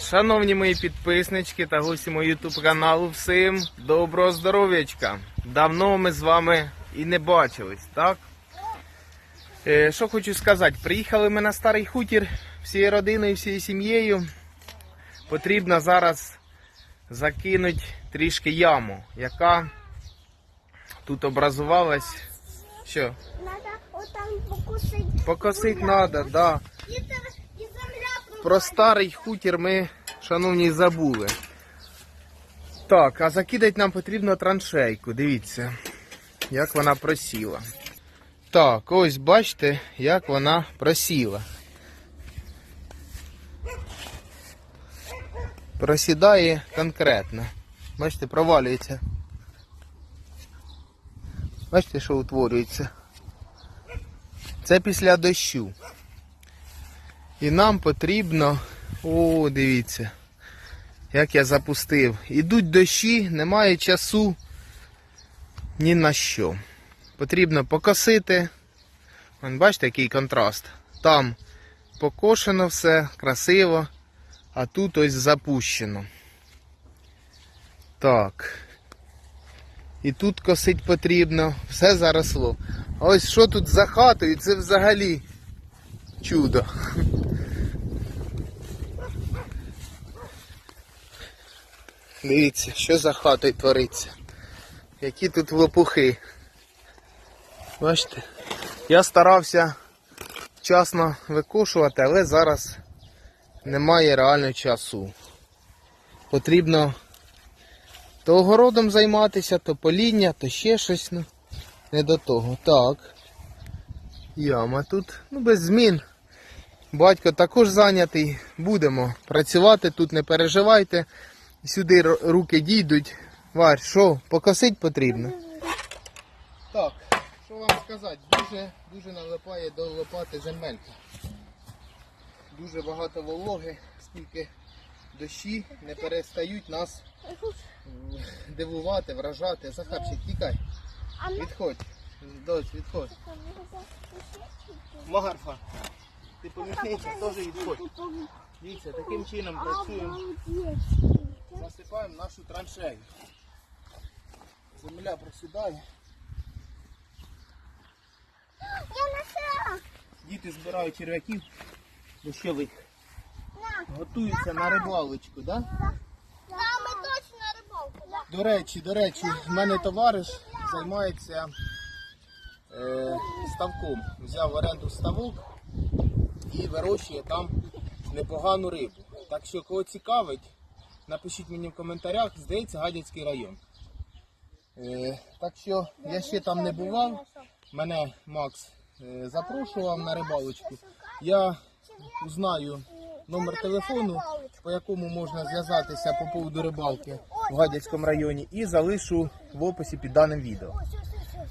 Шановні мої підписнички та гості мого ютуб каналу, всім доброго здоров'ячка. Давно ми з вами і не бачились, так? Е, що хочу сказати, приїхали ми на старий хутір всією родиною, всією сім'єю. Потрібно зараз закинути трішки яму, яка тут образувалась. Що? Надо отам покусить. Покосить треба, да. І, це- і земля Про старий хутір ми, шановні, забули. Так, а закидати нам потрібно траншейку. Дивіться, як вона просіла. Так, ось бачите, як вона просіла. Просідає конкретно. Бачите, провалюється. Бачите, що утворюється. Це після дощу. І нам потрібно. О, дивіться, як я запустив. Ідуть дощі, немає часу ні на що. Потрібно покосити. Вон, бачите, який контраст. Там покошено все, красиво, а тут ось запущено. Так. І тут косить потрібно, все заросло. Ось що тут за хатою, це взагалі чудо. Дивіться, що за хатою твориться. Які тут лопухи. Бачите? Я старався вчасно викошувати, але зараз немає реально часу. Потрібно то огородом займатися, то поління, то ще щось. Ну, не до того. Так. Яма тут, ну без змін. Батько також зайнятий. Будемо працювати тут, не переживайте. Сюди руки дійдуть. Варь, що, покосить потрібно? Так, що вам сказати, дуже, дуже налипає до лопати земелька. Дуже багато вологи, скільки дощі не перестають нас дивувати, вражати. Захарчик, тікай, відходь. Дось, відходь. Магарфа, ти помічниця, теж відходь. Дивіться, таким чином працюємо. Засипаємо нашу траншею. Земля просідає. Я нашла. Діти збирають черв'яків дощових. Готуються на рибалочку, да? Да, ми точно на рибалку. Да. До речі, до речі, в мене товариш займається е, ставком. Взяв в оренду ставок і вирощує там непогану рибу. Так що, кого цікавить, напишіть мені в коментарях, здається, Гадяцький район. Е, так що я ще там не бував. Мене Макс е, запрошував на рибалочку. Я узнаю номер телефону, по якому можна зв'язатися по поводу рибалки в Гадяцькому районі, і залишу в описі під даним відео.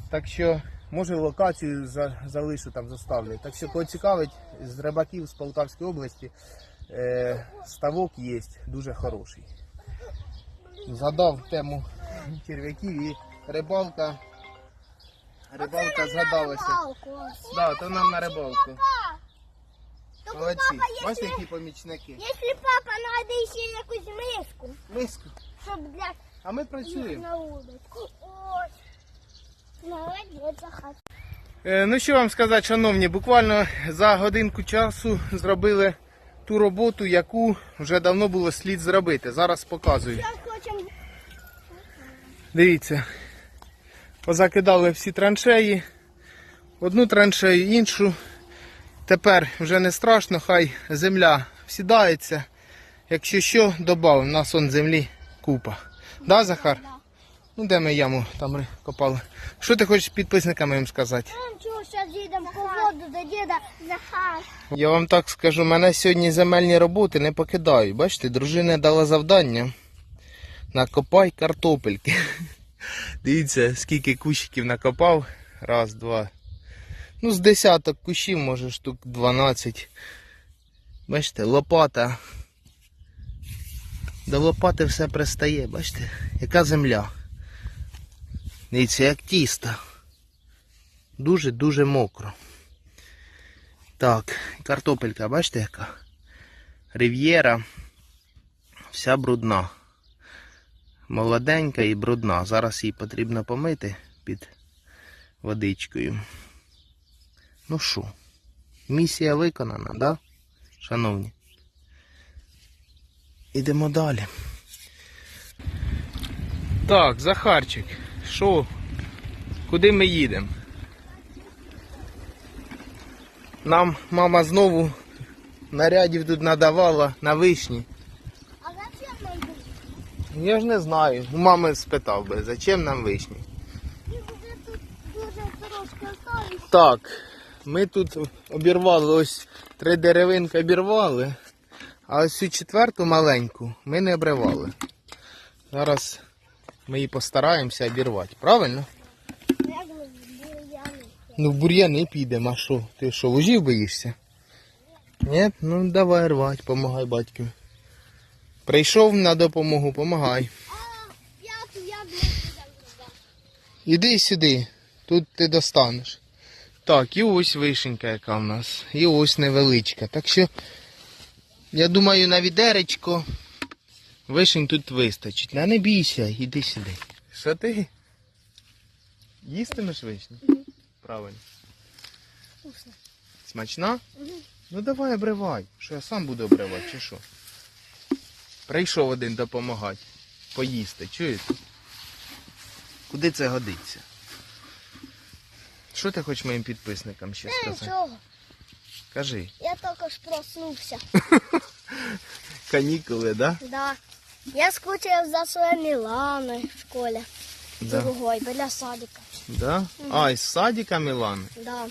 Так що, може, локацію за- залишу там заставлю. Так що, кого цікавить, з рибаків з Полтавської області е, ставок є дуже хороший. Згадав тему черв'яків і рибалка. Рибалка згадалася. Да, то нам на рибалку. Молодці. Бачите, які помічники? Якщо папа знайде ще якусь миску, Миску. щоб для А ми працюємо. на. Ось. Молодець, Е, Ну що вам сказати, шановні, буквально за годинку часу зробили ту роботу, яку вже давно було слід зробити. Зараз показую. Дивіться, позакидали всі траншеї, одну траншею, іншу. Тепер вже не страшно, хай земля всідається. Якщо що, додав, у нас он землі купа. Да, Захар? Ну де ми яму там копали? Що ти хочеш підписникам їм сказати? Там чого, зараз їдемо по воду до діда Захар. Я вам так скажу, мене сьогодні земельні роботи не покидають. Бачите, дружина дала завдання. Накопай картопельки. Дивіться, скільки кущиків накопав. Раз, два. Ну, з десяток кущів, може, штук 12. Бачите, лопата. До лопати все пристає, бачите, яка земля. Дивіться, як тісто. Дуже-дуже мокро. Так, картопелька, бачите яка? Рив'єра. Вся брудна. Молоденька і брудна. Зараз її потрібно помити під водичкою. Ну що, місія виконана, да? Шановні. Ідемо далі. Так, Захарчик, що? Куди ми їдемо? Нам мама знову нарядів тут надавала на вишні. А зачем нам буде? Я ж не знаю. У мами спитав би, зачем нам вишні? Їх вже тут дуже трошки осталось. Так, ми тут обірвали ось три деревинки обірвали, а ось цю четверту маленьку ми не обривали. Зараз ми її постараємося обірвати, правильно? Ну в бур'яни підемо, а що? Ти що, лужів боїшся? Ні? Ну давай рвати, помагай батькові. Прийшов на допомогу, помагай. Іди сюди, тут ти достанеш. Так, і ось вишенька, яка в нас. І ось невеличка. Так що, я думаю, на відеречко вишень тут вистачить. Не, не бійся, іди сюди. Що ти? Їстимеш вишню? Правильно. Вкусно. Смачна? Ну давай обривай. Що я сам буду обривати, чи що? Прийшов один допомагати. Поїсти, чуєте? Куди це годиться? Що ти хочеш моїм підписникам ще сказати? нічого, Кажи. я тільки ж проснувся. Канікули, да? Да. Я скучив за своєю Міланою в школі. Да. Другой, біля садика. да? А, із садика Мілани. Да.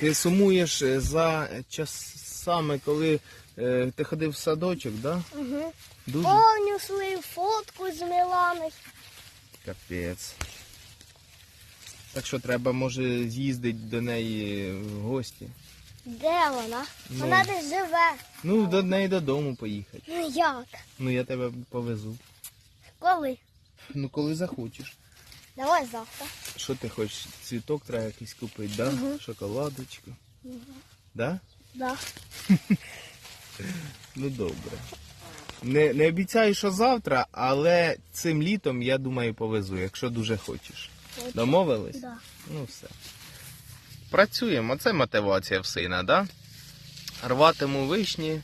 Ти сумуєш е, за часами, коли е, ти ходив в садочок, да? Угу. Дуже Помню свою фотку з Міланою. капець. Так що треба, може, з'їздити до неї в гості. Де вона? Ну. Вона десь живе. Ну, до неї додому поїхати. Ну як? Ну, я тебе повезу. Коли? Ну, коли захочеш. Давай завтра. Що ти хочеш? Цвіток треба якийсь купити, да? Мгм. Шоколадочку. Да? Да. Ну добре. Не, не обіцяю, що завтра, але цим літом, я думаю, повезу, якщо дуже хочеш. Домовились? Да. Ну все. Працюємо, це мотивація в сина, да? Рватиму вишні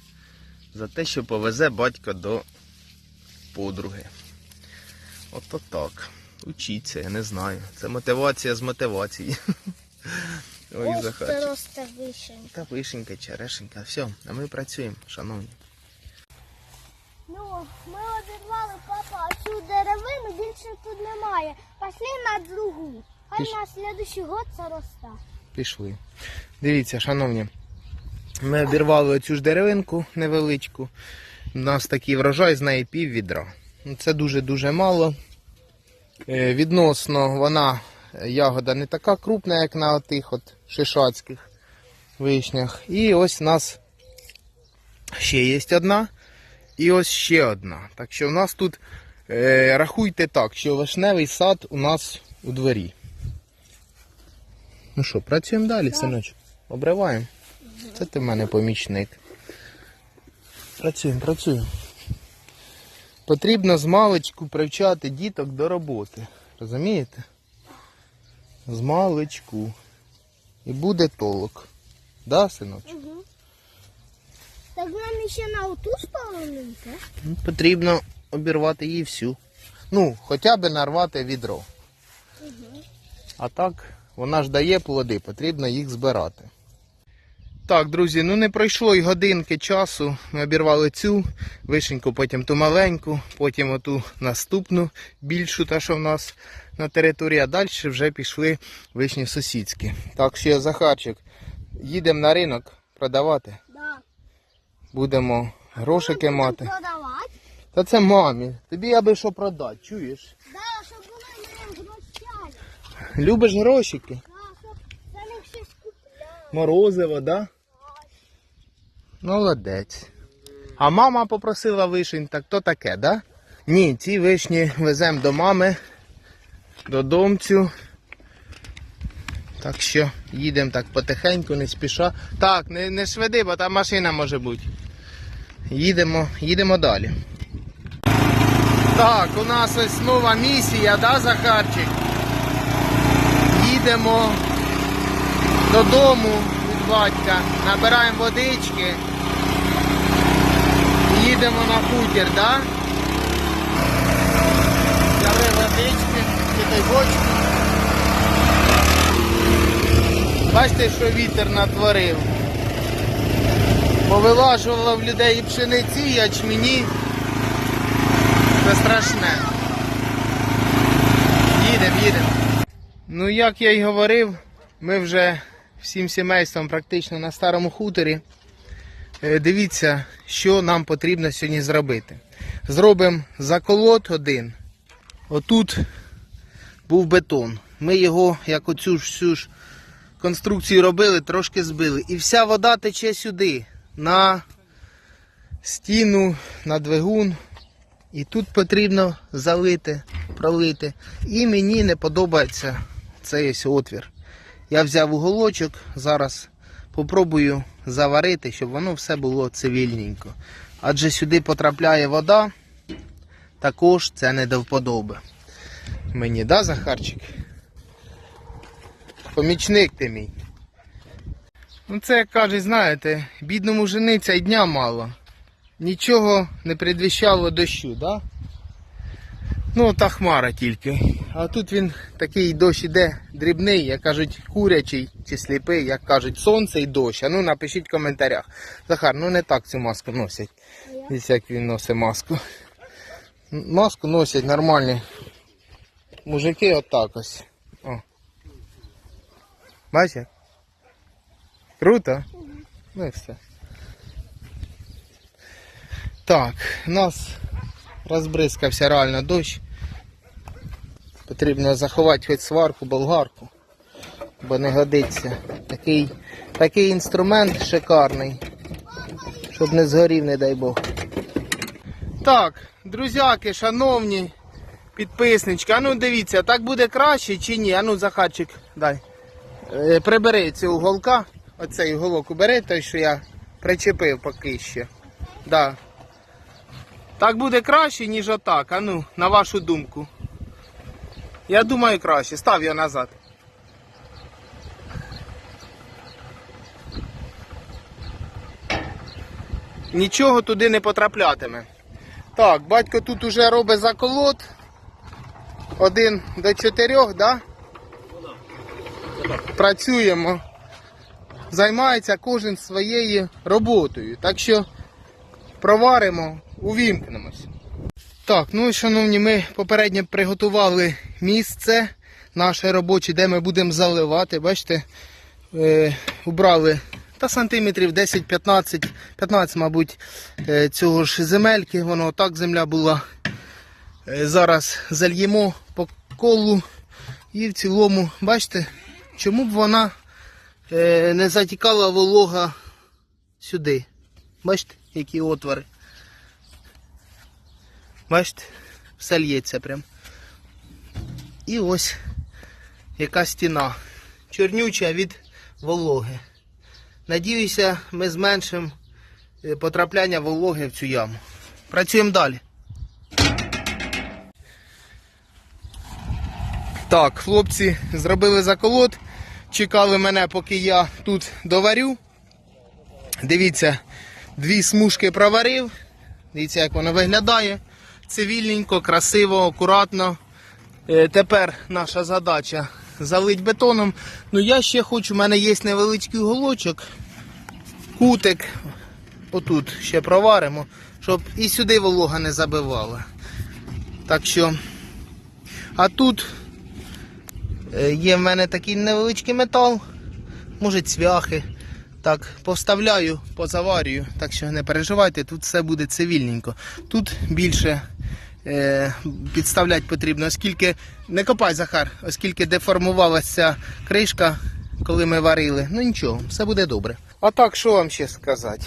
за те, що повезе батько до подруги. Ото так. Учіться, я не знаю. Це мотивація з мотивації. Ой, Ось це Захарчик. росте вишень. Та вишенька, черешенька. Все, а ми працюємо, шановні. Ну, ми обірвали папа цю деревину, більше тут немає. Пішли на другу. Хай на слідуючий год це росте. Пішли. Дивіться, шановні. Ми обірвали оцю ж деревинку невеличку. У нас такий врожай з неї пів відра. Ну, Це дуже-дуже мало. Е, Відносно вона, е, ягода не така крупна, як на тих от шишацьких вишнях. І ось у нас ще є одна. І ось ще одна. Так що в нас тут, е, рахуйте так, що вишневий сад у нас у дворі. Ну що, працюємо далі, синочок. Обриваємо. Це ти в мене помічник. Працюємо, працюємо. Потрібно з маличку привчати діток до роботи. Розумієте? З маличку. І буде толок. Да, синочок? Угу. Так нам ще на оту так? Ну, Потрібно обірвати її всю. Ну, хоча б нарвати відро. А так, вона ж дає плоди, потрібно їх збирати. Так, друзі, ну не пройшло й годинки часу. Ми обірвали цю вишеньку, потім ту маленьку, потім оту наступну більшу, та що в нас на території, а далі вже пішли вишні сусідські. Так що, Захарчик, їдемо на ринок продавати. Да. Будемо грошики мати. Продавати. Та це мамі. Тобі аби що продати, чуєш? Да, щоб були мене грошай. Любиш грошики? Морозиво, да? Молодець. А мама попросила вишень, так то таке, да? Ні, ці вишні веземо до мами, до домцю. Так що їдемо так потихеньку, не спіша. Так, не, не швиди, бо там машина може бути. Їдемо, їдемо далі. Так, у нас ось нова місія, да, Захарчик? Їдемо додому від батька, набираємо водички. і Їдемо на хутір, да? Взяли водички, кидай бочку. Бачите, що вітер натворив. Повилажувало в людей і пшениці, і ячмені. Це страшне. Їдемо, їдемо. Ну, як я й говорив, ми вже всім сімейством практично на старому хуторі. Е, Дивіться, що нам потрібно сьогодні зробити. Зробимо заколот один. Отут був бетон. Ми його, як оцю ж всю ж конструкцію робили, трошки збили. І вся вода тече сюди, на стіну, на двигун. І тут потрібно залити, пролити. І мені не подобається цей ось отвір. Я взяв уголочок, зараз попробую заварити, щоб воно все було цивільненько. Адже сюди потрапляє вода, також це не до вподоби. Мені, да, Захарчик? Помічник ти мій. Ну це, як кажуть, знаєте, бідному жениться й дня мало. Нічого не предвіщало дощу, да? Ну, та хмара тільки. А тут він такий дощ іде дрібний, як кажуть, курячий чи сліпий, як кажуть, сонце і дощ. А ну напишіть в коментарях. Захар, ну не так цю маску носять. Дивіться, як він носить маску. Маску носять нормальні. Мужики отак ось. О. Бачите? Круто? Ну і все. Так, у нас розбризкався реально дощ. Потрібно заховати хоч сварку, болгарку, бо не годиться. Такий, такий інструмент шикарний, щоб не згорів, не дай Бог. Так, друзяки, шановні підписнички, а ну дивіться, так буде краще чи ні? А ну, Захарчик, дай. Е, прибери цього уголка, оцей уголок убери, той, що я причепив поки ще. Да. Так буде краще, ніж отак. А ну, на вашу думку. Я думаю краще. Став його назад. Нічого туди не потраплятиме. Так, батько тут уже робить заколот. Один до чотирьох, да? Працюємо. Займається кожен своєю роботою. Так що проваримо, увімкнемось. Так, ну і шановні, ми попередньо приготували місце наше робоче, де ми будемо заливати. Бачите, е, убрали та сантиметрів 10-15, 15, мабуть, е, цього ж земельки. Воно так земля була. Е, зараз зальємо по колу і в цілому, бачите, чому б вона е, не затікала волога сюди. Бачите, які отвори. Бачите, все лється прям. І ось яка стіна. Чорнюча від вологи. Надіюся, ми зменшимо е, потрапляння вологи в цю яму. Працюємо далі. Так, хлопці зробили заколот. Чекали мене, поки я тут доварю. Дивіться, дві смужки проварив. Дивіться, як воно виглядає. Цивільненько, красиво, акуратно. Е, Тепер наша задача залить бетоном. Ну я ще хочу, у мене є невеличкий уголочок, кутик. Отут ще проваримо, щоб і сюди волога не забивала. Так що, а тут е, є в мене такий невеличкий метал, може цвяхи. Так, поставляю, позаварюю, так що не переживайте, тут все буде цивільненько. Тут більше підставляти потрібно, оскільки не копай Захар, оскільки деформувалася кришка, коли ми варили. Ну нічого, все буде добре. А так, що вам ще сказати?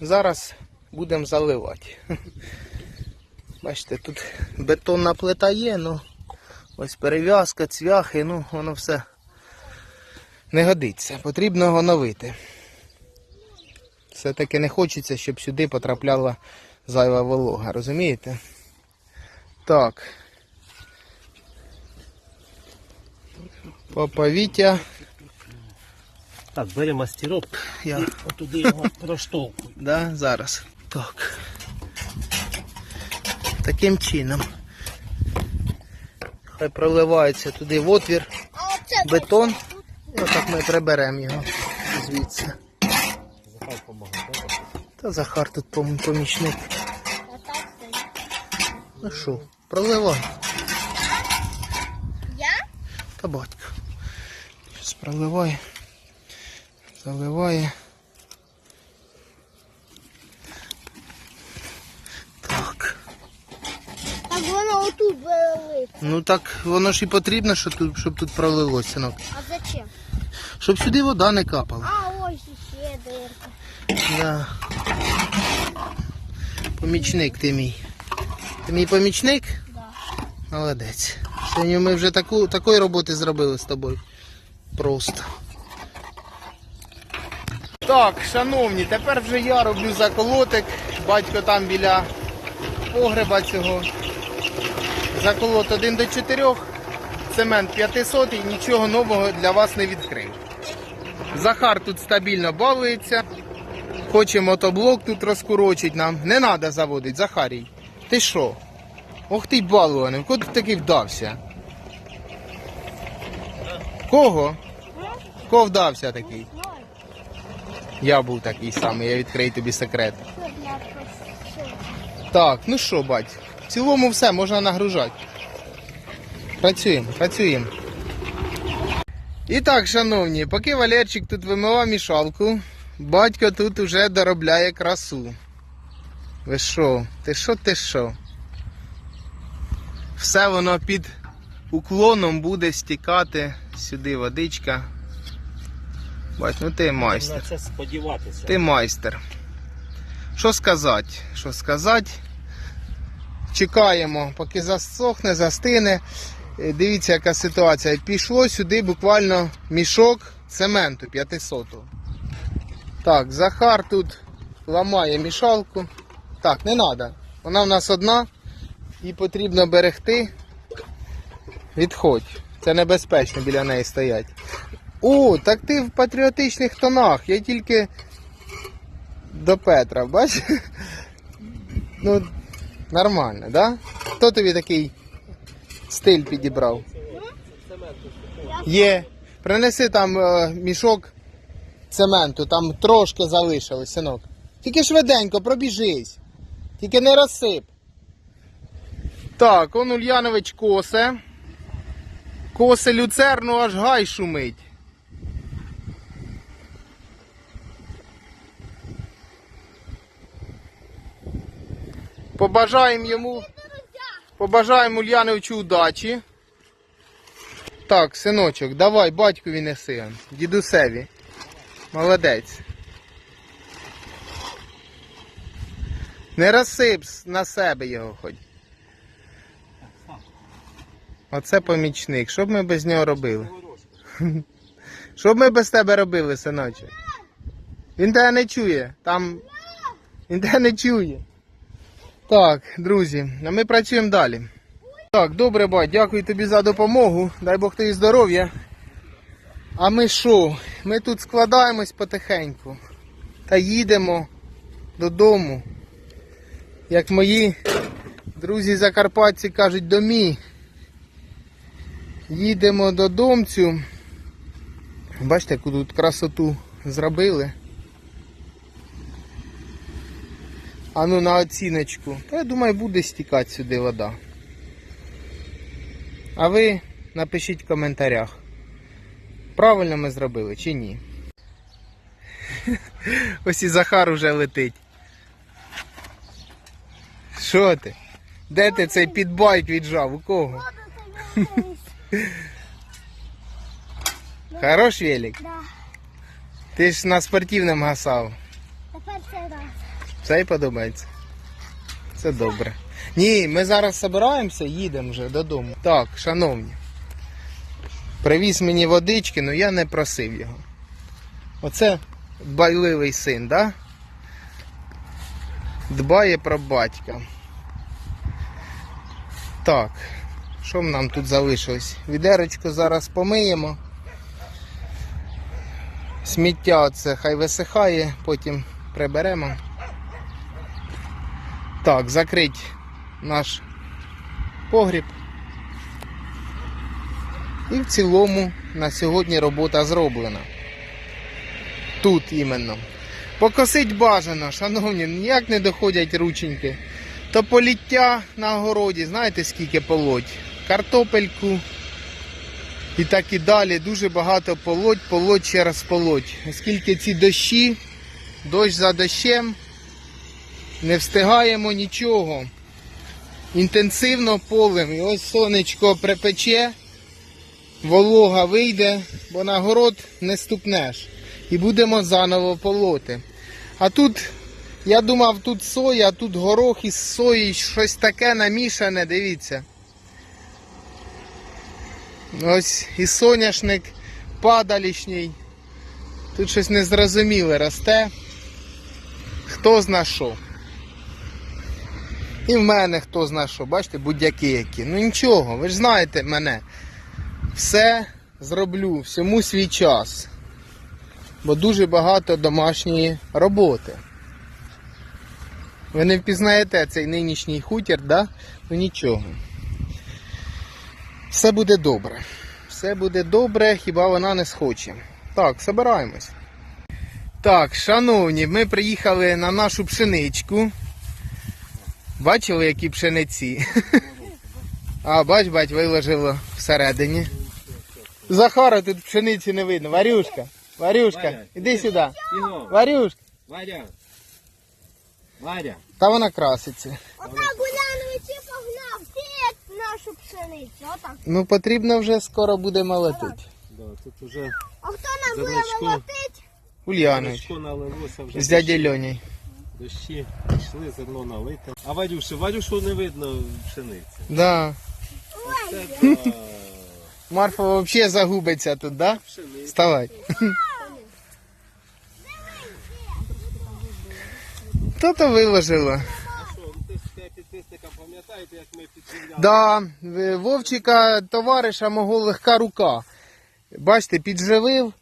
Зараз будемо заливати. Бачите, тут бетонна плита є, ну ось перев'язка, цвяхи, ну воно все не годиться. Потрібно оновити. Все-таки не хочеться, щоб сюди потрапляла зайва волога, розумієте? Так. Папа Вітя. Так, беремо мастерок Я. отуди його проштовхуємо. Да, зараз. Так. Таким чином. Хай проливається туди в отвір бетон. І отак ми приберемо його звідси. Захай допомагає. Та Захар тут пом- помічник. Ну що, проливай. Я? Та батько. Щас проливає. Заливає. Так. Так воно отут вилить. Ну так воно ж і потрібно, щоб тут, щоб тут пролилося, синок. А зачем? Щоб сюди вода не капала. А ось ще дирка. Да. Помічник ти мій. Ти мій помічник? Да. Молодець. Сьогодні ми вже таку, такої роботи зробили з тобою. Просто. Так, шановні, тепер вже я роблю заколотик. Батько там біля погреба цього. Заколот 1 до 4. Цемент 500 і нічого нового для вас не відкрив. Захар тут стабільно балується. Хоче мотоблок тут розкурочить нам. Не треба заводити, Захарій. Ти що? Ох ти й балуваний, куди ти такий вдався? Кого? Кого вдався такий? Я був такий самий, я відкрию тобі секрет. Так, ну що, бать, в цілому все, можна нагружати. Працюємо, працюємо. І так, шановні, поки Валерчик тут вимивав мішалку, батько тут уже доробляє красу. Ви що? Ти що, ти що? Все воно під уклоном буде стікати сюди водичка. Бать, ну ти майстер. На це сподіватися. Ти майстер. Що сказати? Що сказати? Чекаємо, поки засохне, застине. Е, Дивіться, яка ситуація. Пішло сюди буквально мішок цементу 500. Так, Захар тут ламає мішалку. Так, не треба. Вона в нас одна. І потрібно берегти. Відходь. Це небезпечно біля неї стоять. О, так ти в патріотичних тонах. Я тільки до Петра, бачиш? Ну, нормально, да? Хто тобі такий стиль підібрав? Є. Принеси там е, мішок цементу, там трошки залишилось, синок. Тільки швиденько, пробіжись. Тільки не розсип. Так, он Ульянович косе. Косе люцерну аж гай шумить. Побажаємо йому. Побажаємо Ульяновичу удачі. Так, синочок, давай батькові неси, дідусеві. Молодець. Не розсип на себе його хоч. Оце помічник. Що б ми без нього робили? Що б ми без тебе робили, синочок? Він тебе не чує. Там. Він тебе не чує. Так, друзі, а ми працюємо далі. Так, добре, бать, дякую тобі за допомогу. Дай Бог тобі здоров'я. А ми що? Ми тут складаємось потихеньку та їдемо додому. Як мої друзі закарпатці кажуть, домі. Їдемо додомцю. Бачите, яку тут красоту зробили. А ну на оціночку. Та я думаю, буде стікати сюди вода. А ви напишіть в коментарях. Правильно ми зробили чи ні? Ось і Захар уже летить. Що ти? Де ти цей підбайк віджав? У кого? Хорош велик? Да. Ти ж на спортивному гасав. Тепер це раз. Це й подобається. Це добре. Ні, ми зараз збираємося, їдемо вже додому. Так, шановні. Привіз мені водички, але я не просив його. Оце байливий син, да? дбає про батька. Так, що нам тут залишилось? Відерочку зараз помиємо. Сміття це хай висихає, потім приберемо. Так, закрить наш погріб. І в цілому на сьогодні робота зроблена. Тут іменно. Покосить бажано, шановні, ніяк не доходять рученьки. То поліття на городі, знаєте скільки полоть? Картопельку і так і далі. Дуже багато полоть, полоть через полоть. Оскільки ці дощі, дощ за дощем, не встигаємо нічого. Інтенсивно полем. І ось сонечко припече, волога вийде, бо на город не ступнеш. І будемо заново полоти. А тут, я думав, тут соя, тут горох із сої, щось таке намішане, дивіться. Ось і соняшник падалішній. Тут щось незрозуміле росте. Хто зна що. І в мене хто зна що, бачите, будь-які які. Ну нічого, ви ж знаєте мене. Все зроблю, всьому свій час. Бо дуже багато домашньої роботи. Ви не впізнаєте цей нинішній хутір, да? Ну нічого. Все буде добре. Все буде добре, хіба вона не схоче. Так, собираємось. Так, шановні, ми приїхали на нашу пшеничку. Бачили, які пшениці? А, бач, бач, виложило всередині. Захара тут пшениці не видно. Варюшка, Варюшка, іди сюди. Варюшка, Варя. Варя. Та вона краситься. Отак Улянович і погнав сіять нашу пшеницю. Отак. Ну потрібно вже скоро буде молотити. Да, тут уже А хто нам буде Зерничко. молотить? Ульянович. Налилося вже. З дяді. Льоні. Дощі пішли, зерно налите. А Варюшу, Варюшу не видно пшениці. Да. Це да, Марфа взагалі загубиться тут, да? пшениця. Вставай. Хто-то виложило. А що, ти ж підписникам пам'ятаєте, як ми підживляли? Да, Вовчика, товариша мого легка рука. Бачите, підживив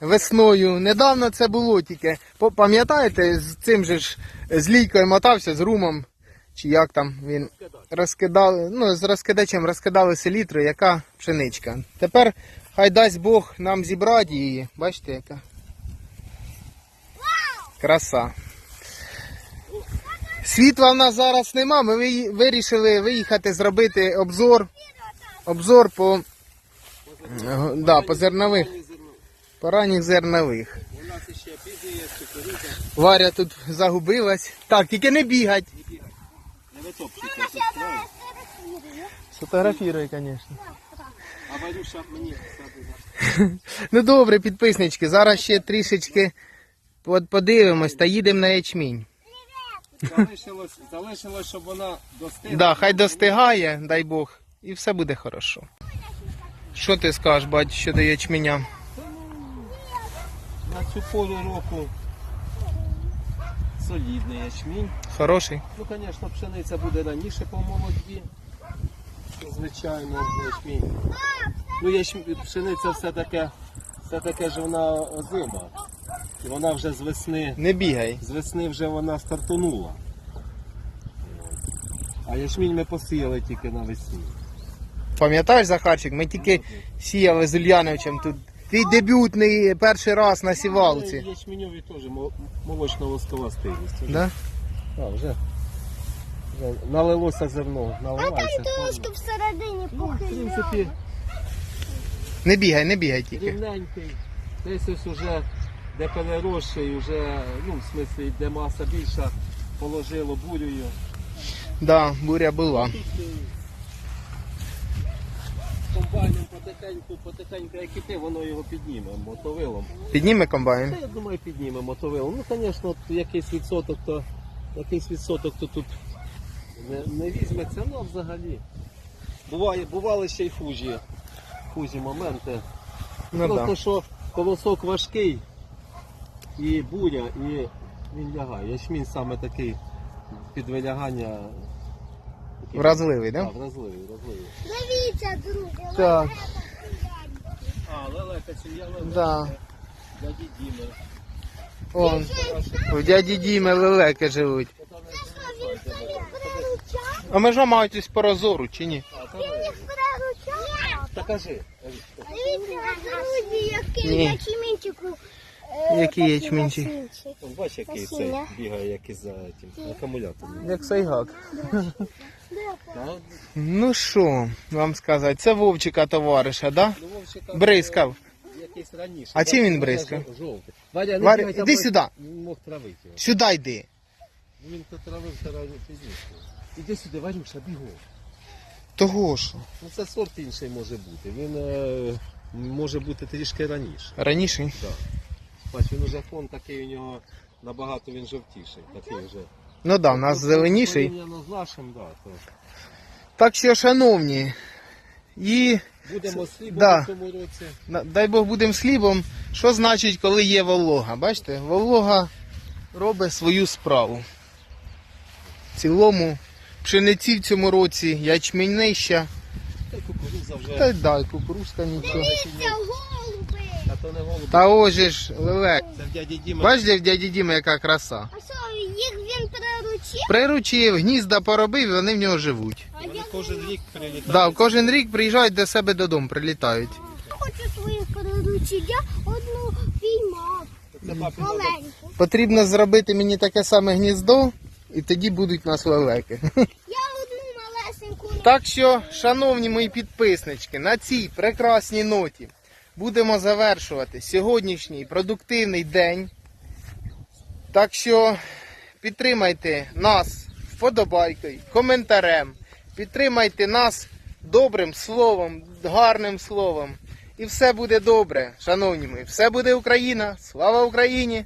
весною. Недавно це було тільки. Пам'ятаєте, з цим же ж з лійкою мотався, з румом, чи як там він розкидав, ну, з розкидачем розкидали селітру, яка пшеничка. Тепер хай дасть Бог нам зібрати її. Бачите, яка. Краса. Світла в нас зараз нема. Ми вирішили виїхати зробити обзор. Обзор по, да, по зернових. По ранніх зернових. У нас ще піде є. Варя тут загубилась. Так, тільки не бігать. Не тут? Сфотографіруй, звісно. А Варюша мені. Ну добре, підписнички. Зараз ще трішечки подивимось та їдемо на ячмінь. Залишилось, залишилось, щоб вона достигла. Да, хай достигає, дай Бог, і все буде хорошо. Що ти скажеш, бать, щодо ячменя? На цю пору року солідний ячмінь. Хороший? Ну, звісно, пшениця буде раніше по молоді. Звичайно, ячмінь. Ну, ячмінь, пшениця все таке, все таке ж вона озима. І вона вже з весни, Не бігай. з весни вже вона стартонула. А ячмінь ми посіяли тільки навесні. Пам'ятаєш, Захарчик, ми тільки сіяли з Ульяновичем тут. Твій дебютний перший раз на сівалці. Ячміньові теж мо- молочно-воскова стильність. Вже- Да? А, вже, вже налилося зерно, А наливається. там трошки всередині Ну, в принципі. Не бігай, не бігай тільки. рівненький. Десь ось уже, де переросший, вже, ну, в смислі, де маса більша, положило бурюю. Да, буря була. Комбайном потихеньку, потихеньку, як іти, воно його підніме мотовилом. Підніме комбайн. Та я думаю, підніме мотовилом. Ну, звісно, якийсь відсоток, то якийсь відсоток то тут не, не візьметься, ну а взагалі. Буває, бували ще й хужі, хужі моменти. Ну Просто да. що колосок важкий і буря, і він лягає. Ячмінь саме такий під вилягання. Вразливий, Так, да? вразливий, вразливий. Дивіться, друзі. Так. А, лелека, сім'я лелека. Да. Дяді Діми. Он, у дяді Діми лелеки живуть. А межа мають ось по розору чи ні? Він їх приручав. Та кажи. Дивіться, друзі, який Ні. ячмінчику. Який ячмінчик? Бач, який цей бігає, як із за тим акумулятором. Як сайгак. Ну що вам сказати, це Вовчика товариша, да? ну, Вовчика, Бризкав. Якийсь раніше. А чим він бризкав? жов- Жовтий. Ваня, не Варя, бігай, там іди мог- сюди. Мог травити його. Сюди йди. Ну, Він то травився раніше пізніше. Іди сюди, Ванюша, бігом. Того ж. Ну це сорт інший може бути. Він е, може бути трішки раніше. Раніше. Да. Бач, він уже фон такий у нього набагато він жовтіший. Такий вже. Ну да, у нас зеленіший. Порівняно з нашим, да, то Так що, шановні, і будемо слібом Да. в цьому році. на- дай Бог будемо з хлібом. Що значить, коли є волога? Бачите, волога робить свою справу. В цілому, пшениці в цьому році, ячмінь нижча. Та й кукуруза вже. Та й дай, кукурузка нічого. Це голуби. Та то не голуб. Та оже ж, лелек. Це в дяді Діма. Бачите, в дяді Діми яка краса. А що, їх він приручив? Приручив, гнізда поробив, і вони в нього живуть. А Вони я кожен рік прилітають. Да, кожен рік приїжджають до себе додому, прилітають. хочу своїх приручити. Я одну піймав. Це. Маленьку. Потрібно зробити мені таке саме гніздо, і тоді будуть нас лелеки. Я одну малесеньку. Так що, шановні мої підписнички, на цій прекрасній ноті будемо завершувати сьогоднішній продуктивний день. Так що підтримайте нас вподобайкою, коментарем, підтримайте нас добрим словом, гарним словом. І все буде добре, шановні мої. Все буде Україна. Слава Україні!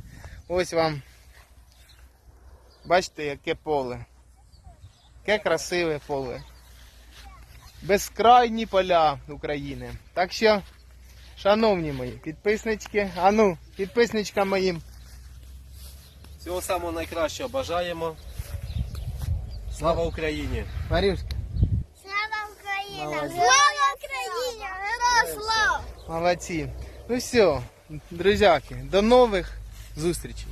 Ось вам. Бачите, яке поле. Яке красиве поле безкрайні поля України. Так що, шановні мої підписнички, а ну, підписничкам моїм. Всього самого найкращого бажаємо. Слава Україні! Марюшка, Слава Україна! Слава Україні! Героям слава! молодці. Ну все, друзяки, до нових зустрічей.